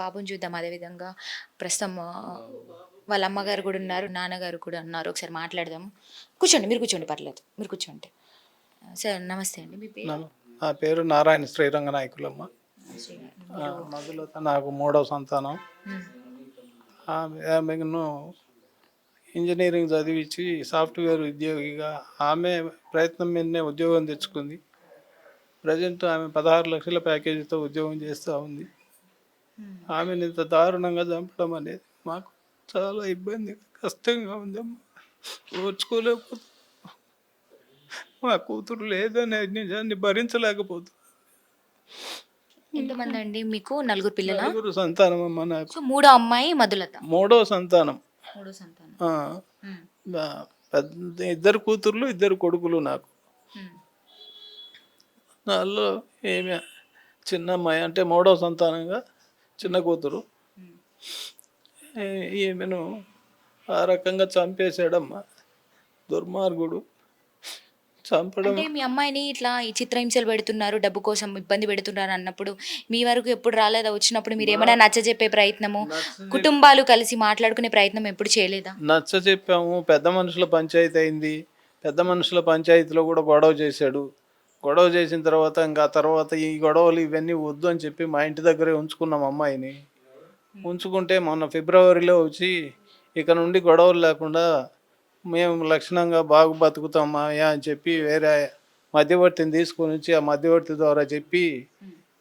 బాబుని చూద్దాం. అదేవిధంగా ప్రస్తుతం వాళ్ళ అమ్మగారు కూడా ఉన్నారు నాన్నగారు కూడా ఉన్నారు. ఒకసారి మాట్లాడదాం కూర్చోండి మీరు కూర్చోండి పర్లేదు. మీరు కూర్చోండి. సార్ నమస్తే అండి. మీ పేరు? నా- పేరు నారాయణ శ్రీరంగ నాయకులమ్మ మధులత నాకు మూడవ సంతానం. ఆమెను ఇంజనీరింగ్ చదివించి సాఫ్ట్వేర్ ఉద్యోగిగా ఆమె ప్రయత్నం మీదనే ఉద్యోగం తెచ్చుకుంది. ప్రజెంట్ ఆమె పదహారు లక్షల ప్యాకేజీతో ఉద్యోగం చేస్తూ ఉంది. ఆమెను ఇంత దారుణంగా చంపడం అనేది మాకు చాలా ఇబ్బంది కష్టంగా ఉందమ్మా. ఓర్చుకోలేకపోతే మా కూతురు లేదనే నిజాన్ని భరించలేకపోతుంది. ఎంతమంది అండి మీకు? నలుగురు పిల్లల? నలుగురు సంతానం అమ్మ నాకు. సో మూడో అమ్మాయి మధులత? మూడో సంతానం. మూడో సంతానం. ఆ, పెద్ద ఇద్దరు కూతుర్లు ఇద్దరు కొడుకులు నాకు. ఉమ్, నాలో ఏమి చిన్న అమ్మాయి అంటే మూడో సంతానంగా చిన్న కూతురు. ఈమెను ఆ రకంగా చంపేశాడమ్మా. దుర్మార్గుడు. చంపడం అంటే మీ అమ్మాయిని ఇట్లా ఈ చిత్రహింసలు పెడుతున్నారు డబ్బు కోసం ఇబ్బంది పెడుతున్నారు అన్నప్పుడు మీ వరకు ఎప్పుడు రాలేదా? వచ్చినప్పుడు మీరు ఏమైనా నచ్చజెప్పే ప్రయత్నము కుటుంబాలు కలిసి మాట్లాడుకునే ప్రయత్నం ఎప్పుడు చేయలేదా? నచ్చ చెప్పాము పెద్ద మనుషుల పంచాయతీ అయింది. పెద్ద మనుషుల పంచాయతీలో కూడా గొడవ చేశాడు. గొడవ చేసిన తర్వాత ఇంకా తర్వాత ఈ గొడవలు ఇవన్నీ వద్దు అని చెప్పి మా ఇంటి దగ్గరే ఉంచుకున్నాం అమ్మాయిని. ఉంచుకుంటే మొన్న ఫిబ్రవరిలో వచ్చి ఇక నుండి గొడవలు లేకుండా మేము లక్షణంగా బాగు బతుకుతామా అని చెప్పి వేరే మధ్యవర్తిని తీసుకొని వచ్చి ఆ మధ్యవర్తి ద్వారా చెప్పి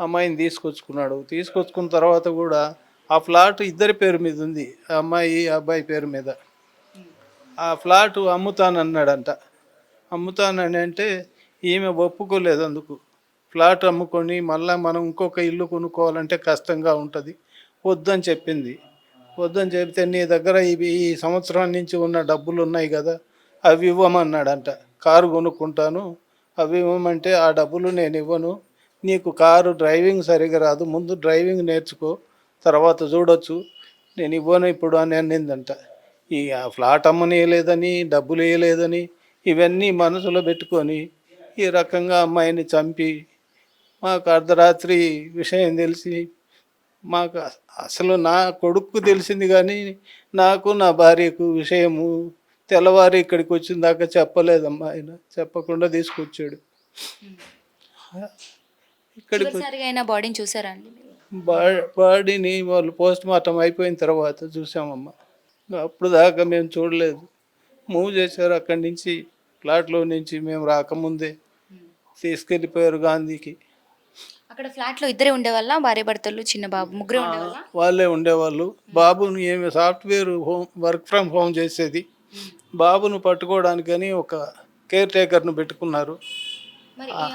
అమ్మాయిని తీసుకొచ్చుకున్నాడు. తీసుకొచ్చుకున్న తర్వాత కూడా ఆ ఫ్లాట్ ఇద్దరి పేరు మీద ఉంది. ఆ అమ్మాయి అబ్బాయి పేరు మీద. ఆ ఫ్లాట్ అమ్ముతానన్నాడంట. అమ్ముతానని అంటే ఈమె ఒప్పుకోలేదు అందుకు. ఫ్లాట్ అమ్ముకొని మళ్ళీ మనం ఇంకొక ఇల్లు కొనుక్కోవాలంటే కష్టంగా ఉంటుంది. వద్దని చెప్పింది. వద్దని చెప్తే నీ దగ్గర ఇవి ఈ సంవత్సరం నుంచి ఉన్న డబ్బులు ఉన్నాయి కదా అవి ఇవ్వమన్నాడంట. కారు కొనుక్కుంటాను అవి ఇవ్వమంటే ఆ డబ్బులు నేను ఇవ్వను. నీకు కారు డ్రైవింగ్ సరిగా రాదు ముందు డ్రైవింగ్ నేర్చుకో తర్వాత చూడొచ్చు. నేను ఇవ్వను ఇప్పుడు అని అనిందంట ఈ ఫ్లాట్ అమ్మనియలేదని డబ్బులు వేయలేదని ఇవన్నీ మనసులో పెట్టుకొని ఈ రకంగా అమ్మాయిని చంపి మాకు అర్ధరాత్రి విషయం తెలిసి మాకు అస- అసలు నా కొడుకు తెలిసింది కానీ నాకు నా భార్యకు విషయము తెల్లవారి ఇక్కడికి వచ్చిన దాకా చెప్పలేదమ్మా ఆయన. చెప్పకుండా తీసుకొచ్చాడు. ఇక్కడికి బాడీని చూసారా బాడీని వాళ్ళు పోస్ట్ మార్టం అయిపోయిన తర్వాత చూసామమ్మా. అప్పుడు దాకా మేము చూడలేదు. మూవ్ చేశారు అక్కడి నుంచి ఫ్లాట్లో నుంచి మేము రాకముందే. తీసుకెళ్ళిపోయారు గాంధీకి. అక్కడ ఫ్లాట్లో ఇద్దరే ఉండేవాళ్ళ? భార్య భర్తలు చిన్న బాబు ముగ్గురే ఉండేవాళ్ళ? వాళ్ళే ఉండేవాళ్ళు. బాబుని ఏమి software home work from home చేసేది. బాబును పట్టుకోవడానికని ఒక కేర్ టేకర్ను పెట్టుకున్నారు. మరి ఆ,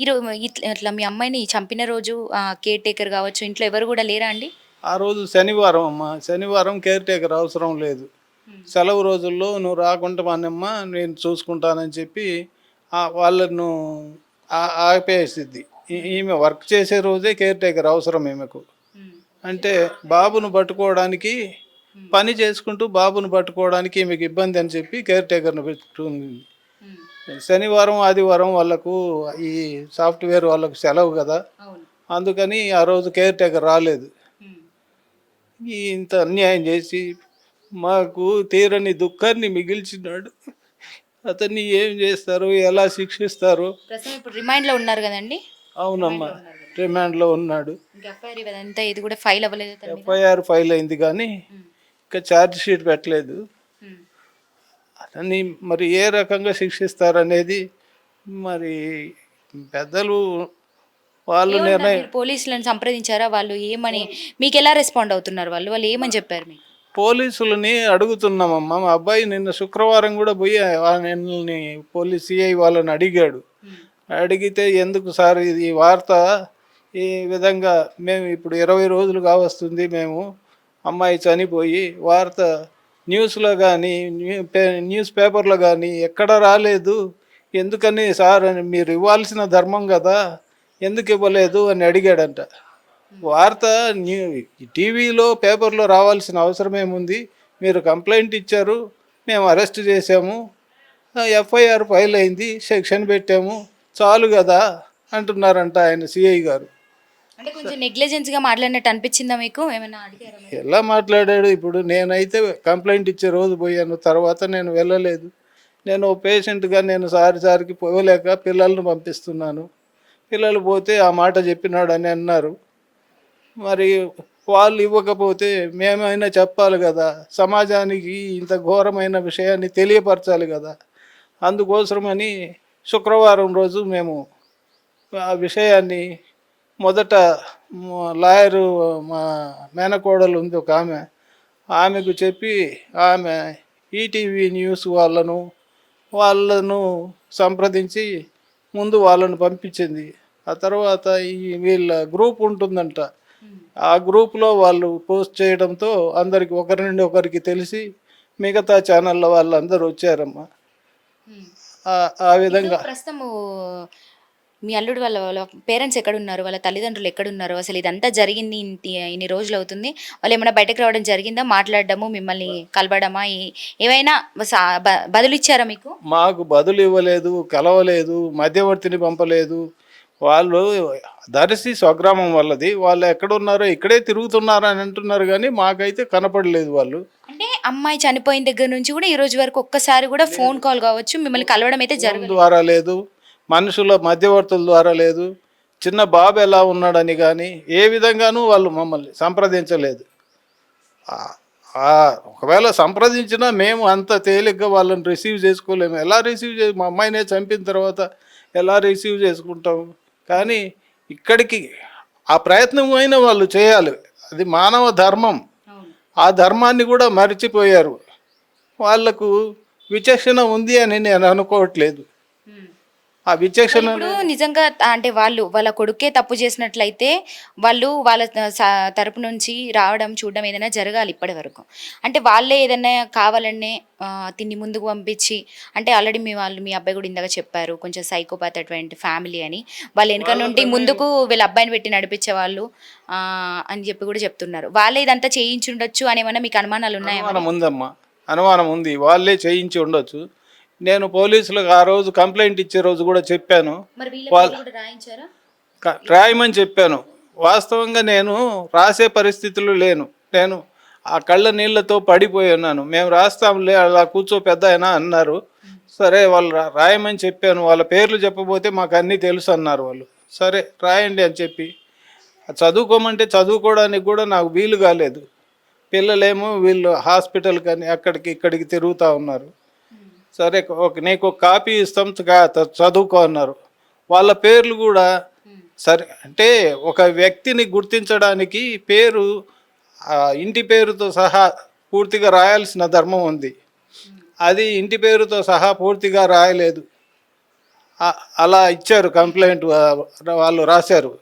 ఈరోజు ఇట్లా ఇట్లా మీ అమ్మాయిని చంపిన రోజు కేర్ టేకర్ కావచ్చు ఇంట్లో ఎవరు కూడా లేరా అండి? ఆ రోజు శనివారం అమ్మ. శనివారం కేర్ టేకర్ అవసరం లేదు. సెలవు రోజుల్లో నువ్వు రాకుండా మానమ్మా నేను చూసుకుంటానని చెప్పి వాళ్ళను ఆపేసిద్ది. ఈమె వర్క్ చేసే రోజే కేర్ టేకర్ అవసరం ఈమెకు. అంటే బాబును పట్టుకోవడానికి పని చేసుకుంటూ బాబును పట్టుకోవడానికి ఈమెకు ఇబ్బంది అని చెప్పి కేర్ టేకర్ను పెట్టుకుంది. శనివారం ఆదివారం వాళ్ళకు ఈ సాఫ్ట్వేర్ వాళ్ళకు సెలవు కదా. అందుకని ఆ రోజు కేర్ టేకర్ రాలేదు. ఇంత అన్యాయం చేసి మాకు తీరని దుఃఖాన్ని మిగిల్చినాడు. అతన్ని ఏం చేస్తారు ఎలా శిక్షిస్తారు? ప్రస్తుతం ఇప్పుడు రిమైండ్లో ఉన్నారు కదండి? అవునమ్మా రిమాండ్లో ఉన్నాడు. ఇంకా ఎఫ్ఐఆర్ ఇదంతా ఇది కూడా ఫైల్ అవ్వలేదు తన మీద? ఎఫ్ఐఆర్ ఫైల్ అయింది కానీ ఇంకా ఛార్జ్ షీట్ పెట్టలేదు. ఉమ్. అతన్ని మరి ఏ రకంగా శిక్షిస్తారనేది మరి పెద్దలు వాళ్ళు ఏమన్నారు? నిర్ణయం మీరు? పోలీసులను సంప్రదించారా వాళ్ళు? ఏమని? మీకు ఎలా రెస్పాండ్ అవుతున్నారు వాళ్ళు? వాళ్ళు ఏమని చెప్పారు మీకు? పోలీసులని అడుగుతున్నామమ్మా. మా అబ్బాయి నిన్న శుక్రవారం కూడా పోయి నిన్నని పోలీస్ సిఐ వాళ్ళని అడిగాడు. అడిగితే ఎందుకు సార్ ఇది ఈ వార్త? ఈ విధంగా మేము ఇప్పుడు ఇరవై రోజులు కావస్తుంది మేము అమ్మాయి చనిపోయి వార్త న్యూస్లో కానీ న్యూస్ పేపర్లో కానీ ఎక్కడ రాలేదు. ఎందుకని సార్ మీరు ఇవ్వాల్సిన ధర్మం కదా. ఎందుకు ఇవ్వలేదు అని అడిగాడంట. వార్త న్యూ టీవీలో పేపర్లో రావాల్సిన అవసరం ఏముంది? మీరు కంప్లైంట్ ఇచ్చారు మేము అరెస్ట్ చేసాము ఎఫ్ఐఆర్ ఫైల్ అయింది సెక్షన్ పెట్టాము చాలు కదా అంటున్నారంట ఆయన సిఐ గారు. అంటే కొంచెం మాట్లాడినట్టు అనిపించిందా మీకు? ఏమైనా? ఎలా మాట్లాడాడు ఇప్పుడు? నేనైతే కంప్లైంట్ ఇచ్చే రోజు పోయాను తర్వాత నేను వెళ్ళలేదు. నేను ఓ పేషెంట్గా నేను సారి సారికి పోలేక పిల్లల్ని పంపిస్తున్నాను. పిల్లలు పోతే ఆ మాట చెప్పినాడు అని అన్నారు. మరి వాళ్ళు ఇవ్వకపోతే మేమైనా చెప్పాలి కదా. సమాజానికి ఇంత ఘోరమైన విషయాన్ని తెలియపరచాలి కదా. అందుకోసమని శుక్రవారం రోజు మేము ఆ విషయాన్ని మొదట లాయరు మా మేనకోడలు ఉంది ఒక ఆమె. ఆమెకు చెప్పి ఆమె ఈటీవీ న్యూస్ వాళ్ళను వాళ్ళను సంప్రదించి ముందు వాళ్ళను పంపించింది. ఆ తర్వాత ఈ వీళ్ళ గ్రూప్ ఉంటుందంట. ఆ గ్రూప్లో వాళ్ళు పోస్ట్ చేయడంతో అందరికి ఒకరి నుండి ఒకరికి తెలిసి మిగతా ఛానళ్ళ వాళ్ళందరూ వచ్చారమ్మా. ఆ- విధంగా. ప్రస్తుతము మీ అల్లుడు వాళ్ళ వాళ్ళ పేరెంట్స్ ఎక్కడున్నారు? వాళ్ళ తల్లిదండ్రులు ఎక్కడున్నారు? అసలు ఇదంతా జరిగింది ఇంటి ఇన్ని రోజులు అవుతుంది. వాళ్ళు ఏమైనా బయటకు రావడం జరిగిందా? మాట్లాడడము మిమ్మల్ని కలవడమా? ఏ- ఏవైనా సా- బ- బదులు ఇచ్చారా మీకు? మాకు బదులు ఇవ్వలేదు కలవలేదు మధ్యవర్తిని పంపలేదు. వాళ్ళు దర్శి స్వగ్రామం వాళ్ళది. వాళ్ళు ఎక్కడున్నారో ఇక్కడే తిరుగుతున్నారు అని అంటున్నారు కానీ మాకైతే కనపడలేదు వాళ్ళు. అంటే అమ్మాయి చనిపోయిన దగ్గర నుంచి కూడా ఈ రోజు వరకు ఒక్కసారి కూడా ఫోన్ కాల్ కావచ్చు మిమ్మల్ని కలవడం అయితే జరగదు ద్వారా లేదు. మనుషుల మధ్యవర్తుల ద్వారా లేదు. చిన్న బాబు ఎలా ఉన్నాడని కానీ ఏ విధంగానూ వాళ్ళు మమ్మల్ని సంప్రదించలేదు. ఒకవేళ సంప్రదించినా మేము అంత తేలిగ్గా వాళ్ళని రిసీవ్ చేసుకోలేము. ఎలా రిసీవ్ చే మా అమ్మాయినే చంపిన తర్వాత ఎలా రిసీవ్ చేసుకుంటాం కానీ ఇక్కడికి ఆ ప్రయత్నం అయినా వాళ్ళు చేయాలి. అది మానవ ధర్మం. ఆ ధర్మాన్ని కూడా మర్చిపోయారు. వాళ్ళకు విచక్షణ ఉంది అని నేను అనుకోవట్లేదు. ఆ విచక్షణ ఇప్పుడు నిజంగా అంటే వాళ్ళు వాళ్ళ కొడుకే తప్పు చేసినట్లయితే వాళ్ళు వాళ్ళ తరపు నుంచి రావడం చూడడం ఏదైనా జరగాలి ఇప్పటి వరకు. అంటే వాళ్ళే ఏదైనా కావాలనే తిని ముందుకు పంపించి అంటే ఆల్రెడీ మీ వాళ్ళు మీ అబ్బాయి కూడా ఇందాక చెప్పారు కొంచెం సైకోపాత్ అటువంటి ఫ్యామిలీ అని. వాళ్ళు వెనక నుండి ముందుకు వీళ్ళ అబ్బాయిని పెట్టి నడిపించే వాళ్ళు అని చెప్పి కూడా చెప్తున్నారు. వాళ్ళే ఇదంతా చేయించుండొచ్చు అని ఏమైనా మీకు అనుమానాలు ఉన్నాయా అనుమానం ఉందమ్మా. అనుమానం ఉంది. వాళ్ళే చేయించి ఉండొచ్చు. నేను పోలీసులకు ఆ రోజు కంప్లైంట్ ఇచ్చే రోజు కూడా చెప్పాను. రాయమని చెప్పాను. వాస్తవంగా నేను రాసే పరిస్థితులు లేను. నేను ఆ కళ్ళ నీళ్ళతో పడిపోయి ఉన్నాను. మేము రాస్తాంలే అలా కూర్చో పెద్ద అయినా అన్నారు. సరే వాళ్ళు రాయమని చెప్పాను. వాళ్ళ పేర్లు చెప్పబోతే మాకు అన్నీ తెలుసు అన్నారు వాళ్ళు. సరే రాయండి అని చెప్పి. చదువుకోమంటే చదువుకోవడానికి కూడా నాకు వీలు కాలేదు. పిల్లలేమో వీళ్ళు హాస్పిటల్ కానీ అక్కడికి ఇక్కడికి తిరుగుతూ ఉన్నారు. సరే ఒక నీకు కాపీ ఇస్తాం చదువుకో అన్నారు. వాళ్ళ పేర్లు కూడా సరే అంటే ఒక వ్యక్తిని గుర్తించడానికి పేరు ఇంటి పేరుతో సహా పూర్తిగా రాయాల్సిన ధర్మం ఉంది. అది ఇంటి పేరుతో సహా పూర్తిగా రాయలేదు. అలా ఇచ్చారు కంప్లైంట్ వాళ్ళు రాశారు.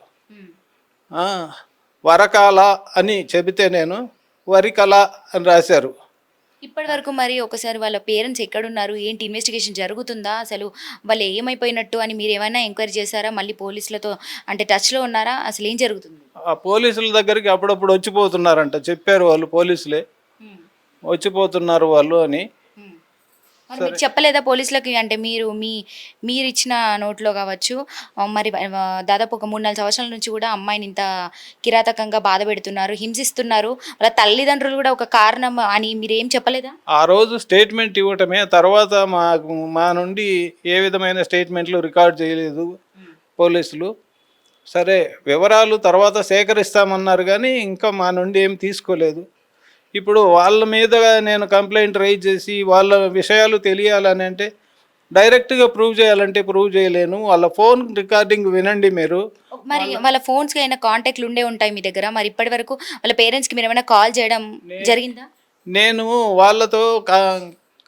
వరకాల అని చెబితే నేను వరికల అని రాశారు. ఇప్పటి వరకు మరి ఒకసారి వాళ్ళ పేరెంట్స్ ఎక్కడున్నారు? ఏంటి? ఇన్వెస్టిగేషన్ జరుగుతుందా? అసలు వాళ్ళు ఏమైపోయినట్టు అని మీరు ఏమైనా ఎంక్వైరీ చేశారా? మళ్ళీ పోలీసులతో అంటే టచ్లో ఉన్నారా? అసలు ఏం జరుగుతుంది? ఆ పోలీసుల దగ్గరికి అప్పుడప్పుడు వచ్చిపోతున్నారంట. చెప్పారు వాళ్ళు పోలీసులే. వచ్చిపోతున్నారు వాళ్ళు అని. మరి మీకు చెప్పలేదా పోలీసులకి? అంటే మీరు మీ మీరు ఇచ్చిన నోట్లో కావచ్చు. ఆ, మరి ఆ, దాదాపు ఒక మూడు నాలుగు సంవత్సరాల నుంచి కూడా అమ్మాయిని ఇంత కిరాతకంగా బాధ పెడుతున్నారు హింసిస్తున్నారు. వాళ్ళ తల్లిదండ్రులు కూడా ఒక కారణం అని మీరు ఏం చెప్పలేదా? ఆ రోజు స్టేట్మెంట్ ఇవ్వటమే. తర్వాత మాకు మా నుండి ఏ విధమైన స్టేట్మెంట్లు రికార్డ్ చేయలేదు పోలీసులు. సరే వివరాలు తర్వాత సేకరిస్తామన్నారు కానీ ఇంకా మా నుండి ఏం తీసుకోలేదు. ఇప్పుడు వాళ్ళ మీద నేను కంప్లైంట్ రైజ్ చేసి వాళ్ళ విషయాలు తెలియాలని అంటే డైరెక్ట్గా ప్రూవ్ చేయాలంటే ప్రూవ్ చేయలేను. వాళ్ళ ఫోన్ రికార్డింగ్ వినండి మీరు. మరి వాళ్ళ ఫోన్స్కి అయినా కాంటాక్ట్లు ఉండే ఉంటాయి మీ దగ్గర? మరి ఇప్పటి వరకు వాళ్ళ పేరెంట్స్కి మీరు ఏమైనా కాల్ చేయడం జరిగిందా? నేను వాళ్ళతో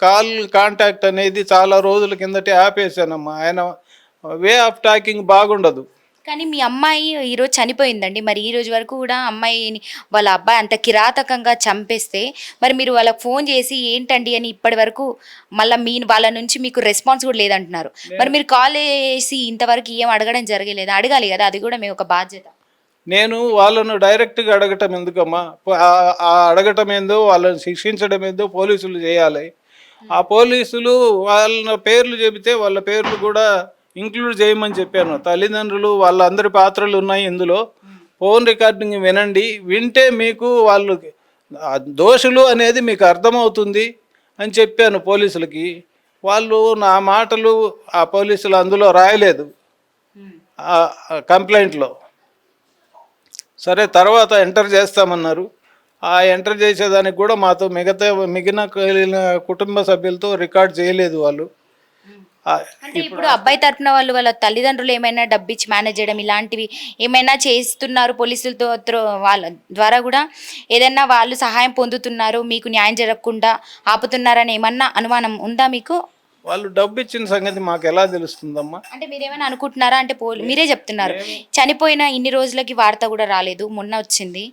కాల్ కాంటాక్ట్ అనేది చాలా రోజుల కిందటే ఆపేశానమ్మా. ఆయన వే ఆఫ్ టాకింగ్ బాగుండదు. కానీ మీ అమ్మాయి ఈరోజు చనిపోయిందండి. మరి ఈ రోజు వరకు కూడా అమ్మాయిని వాళ్ళ అబ్బాయి అంత కిరాతకంగా చంపేస్తే మరి మీరు వాళ్ళకి ఫోన్ చేసి ఏంటండి అని ఇప్పటి వరకు మళ్ళీ మీ వాళ్ళ నుంచి మీకు రెస్పాన్స్ కూడా లేదంటున్నారు. మరి మీరు కాల్ చేసి ఇంతవరకు ఏం అడగడం జరగలేదు. అడగాలి కదా అది కూడా మీ ఒక బాధ్యత. నేను వాళ్ళను డైరెక్ట్గా అడగటం ఎందుకమ్మా? అడగటం ఏందో వాళ్ళని శిక్షించడం ఏందో పోలీసులు చేయాలి. ఆ పోలీసులు వాళ్ళ పేర్లు చెబితే వాళ్ళ పేర్లు కూడా ఇంక్లూడ్ చేయమని చెప్పాను తల్లిదండ్రులు వాళ్ళందరి పాత్రలు ఉన్నాయి ఇందులో. ఫోన్ రికార్డింగ్ వినండి. వింటే మీకు వాళ్ళు దోషులు అనేది మీకు అర్థమవుతుంది అని చెప్పాను పోలీసులకి. వాళ్ళు నా మాటలు ఆ పోలీసులు అందులో రాయలేదు. కంప్లైంట్లో. సరే తర్వాత ఎంటర్ చేస్తామన్నారు. ఆ ఎంటర్ చేసేదానికి కూడా మాతో మిగతా మిగిలిన కుటుంబ సభ్యులతో రికార్డ్ చేయలేదు వాళ్ళు. అంటే ఇప్పుడు అబ్బాయి తరపున వాళ్ళు వాళ్ళ తల్లిదండ్రులు ఏమైనా డబ్బిచ్చి మేనేజ్ చేయడం ఇలాంటివి ఏమైనా చేస్తున్నారు పోలీసులతో వాళ్ళ ద్వారా కూడా? ఏదైనా వాళ్ళు సహాయం పొందుతున్నారు మీకు న్యాయం జరగకుండా ఆపుతున్నారని ఏమన్నా అనుమానం ఉందా మీకు? వాళ్ళు డబ్బు ఇచ్చిన సంగతి మాకు ఎలా తెలుస్తుందమ్మా? అంటే మీరేమైనా అనుకుంటున్నారా? అంటే పోలీ మీరే చెప్తున్నారు. చనిపోయిన ఇన్ని రోజులకి వార్త కూడా రాలేదు మొన్న వచ్చింది.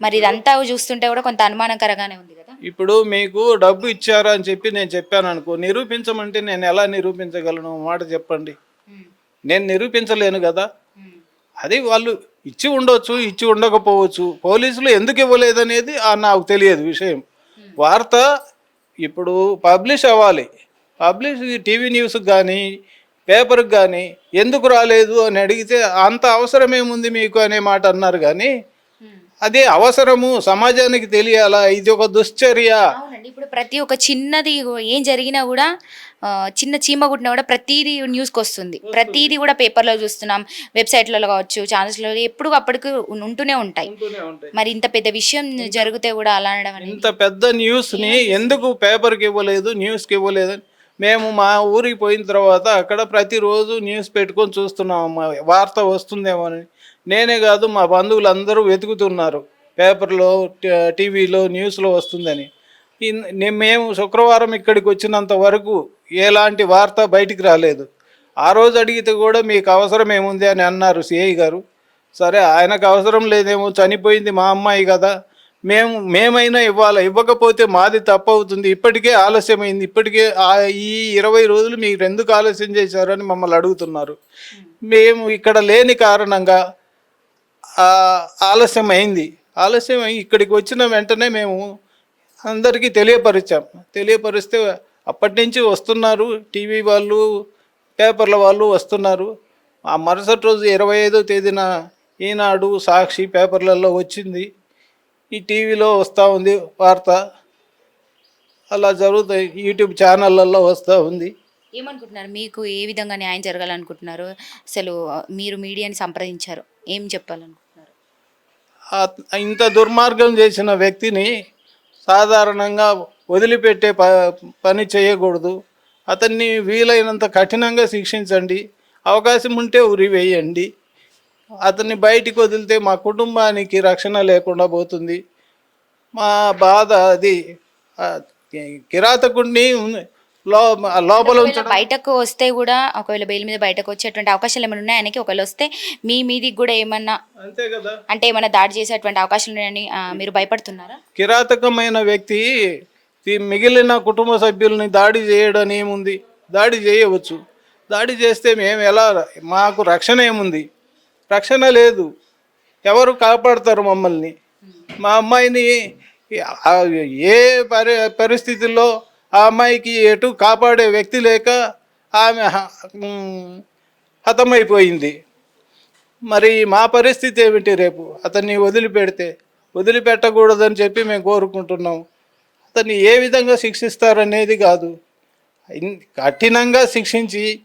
మరి ఇదంతా చూస్తుంటే కూడా కొంత అనుమానకరంగానే ఉంది కదా? ఇప్పుడు మీకు డబ్బు ఇచ్చారా అని చెప్పి నేను చెప్పాను అనుకో నిరూపించమంటే నేను ఎలా నిరూపించగలను? మాట చెప్పండి. నేను నిరూపించలేను కదా? అది వాళ్ళు ఇచ్చి ఉండొచ్చు ఇచ్చి ఉండకపోవచ్చు. పోలీసులు ఎందుకు ఇవ్వలేదనేది నాకు తెలియదు విషయం. వార్త ఇప్పుడు పబ్లిష్ అవ్వాలి. పబ్లిష్ టీవీ న్యూస్కి కానీ పేపర్కి కానీ ఎందుకు రాలేదు అని అడిగితే అంత అవసరం ఏముంది మీకు అనే మాట అన్నారు కానీ అదే అవసరము సమాజానికి తెలియాలా? ఇది ఒక దుశ్చర్య. అవునండి. ఇప్పుడు ప్రతి ఒక్క చిన్నది ఏం జరిగినా కూడా చిన్న చీమ కుట్టినా కూడా ప్రతిదీ న్యూస్కి వస్తుంది. ప్రతిదీ కూడా పేపర్లో చూస్తున్నాం. వెబ్సైట్లలో కావచ్చు ఛానల్స్లో ఎప్పుడు అప్పటికి ఉంటూనే ఉంటాయి. మరి ఇంత పెద్ద విషయం జరిగితే కూడా అలా అనడం ఇంత పెద్ద న్యూస్ని ఎందుకు పేపర్కి ఇవ్వలేదు న్యూస్కి ఇవ్వలేదు అని మేము మా ఊరికి పోయిన తర్వాత అక్కడ ప్రతిరోజు న్యూస్ పెట్టుకొని చూస్తున్నాం. అమ్మా వార్త వస్తుందేమోని నేనే కాదు మా బంధువులు అందరూ వెతుకుతున్నారు. పేపర్లో టీవీలో న్యూస్లో వస్తుందని. మేము శుక్రవారం ఇక్కడికి వచ్చినంత వరకు ఎలాంటి వార్త బయటికి రాలేదు. ఆ రోజు అడిగితే కూడా మీకు అవసరం ఏముంది అని అన్నారు సిఐ గారు. సరే ఆయనకు అవసరం లేదేమో చనిపోయింది మా అమ్మాయి కదా. మేము మేమైనా ఇవ్వాలి? ఇవ్వకపోతే మాది తప్పు అవుతుంది ఇప్పటికే ఆలస్యమైంది. ఇప్పటికే ఈ ఇరవై రోజులు మీరు ఎందుకు ఆలస్యం చేశారని మమ్మల్ని అడుగుతున్నారు. మేము ఇక్కడ లేని కారణంగా ఆలస్యం అయింది ఆలస్యం అయి ఇక్కడికి వచ్చిన వెంటనే మేము అందరికీ తెలియపరిచాం. తెలియపరిస్తే అప్పటి నుంచి వస్తున్నారు. టీవీ వాళ్ళు పేపర్ల వాళ్ళు వస్తున్నారు. ఆ మరుసటి రోజు ఇరవై ఐదో తేదీన ఈనాడు సాక్షి పేపర్లలో వచ్చింది. ఈ టీవీలో వస్తూ ఉంది వార్త. అలా జరుగుతాయి. యూట్యూబ్ ఛానళ్ళల్లో వస్తూ ఉంది. ఏమనుకుంటున్నారు? మీకు ఏ విధంగా న్యాయం జరగాలనుకుంటున్నారు? అసలు మీరు మీడియాని సంప్రదించారు. ఏం చెప్పాలనుకుంటున్నారు? ఇంత దుర్మార్గం చేసిన వ్యక్తిని సాధారణంగా వదిలిపెట్టే ప పని చేయకూడదు. అతన్ని వీలైనంత కఠినంగా శిక్షించండి. అవకాశం ఉంటే ఉరి వేయండి. అతన్ని బయటికి వదిలితే మా కుటుంబానికి రక్షణ లేకుండా పోతుంది. మా బాధ అది. కిరాతకుడిని లోపల బయటకు వస్తే కూడా ఒకవేళ బెయిల్ మీద బయటకు వచ్చేటువంటి అవకాశాలు ఏమైనా ఉన్నాయని ఒకవేళ వస్తే మీ మీదికి కూడా ఏమన్నా అంతే కదా. అంటే ఏమైనా దాడి చేసేటువంటి అవకాశాలు ఉన్నాయని మీరు భయపడుతున్నారా? కిరాతకమైన వ్యక్తి మిగిలిన కుటుంబ సభ్యుల్ని దాడి చేయడం ఏముంది? దాడి చేయవచ్చు. దాడి చేస్తే మేము ఎలా మాకు రక్షణ ఏముంది? రక్షణ లేదు. ఎవరు కాపాడతారు మమ్మల్ని? మా అమ్మాయిని ఏ పరి పరిస్థితుల్లో ఆ అమ్మాయికి ఎటు కాపాడే వ్యక్తి లేక ఆమె హతమైపోయింది. మరి మా పరిస్థితి ఏమిటి రేపు? అతన్ని వదిలిపెడితే వదిలిపెట్టకూడదని చెప్పి మేము కోరుకుంటున్నాం. అతన్ని ఏ విధంగా శిక్షిస్తారనేది కాదు. కఠినంగా శిక్షించి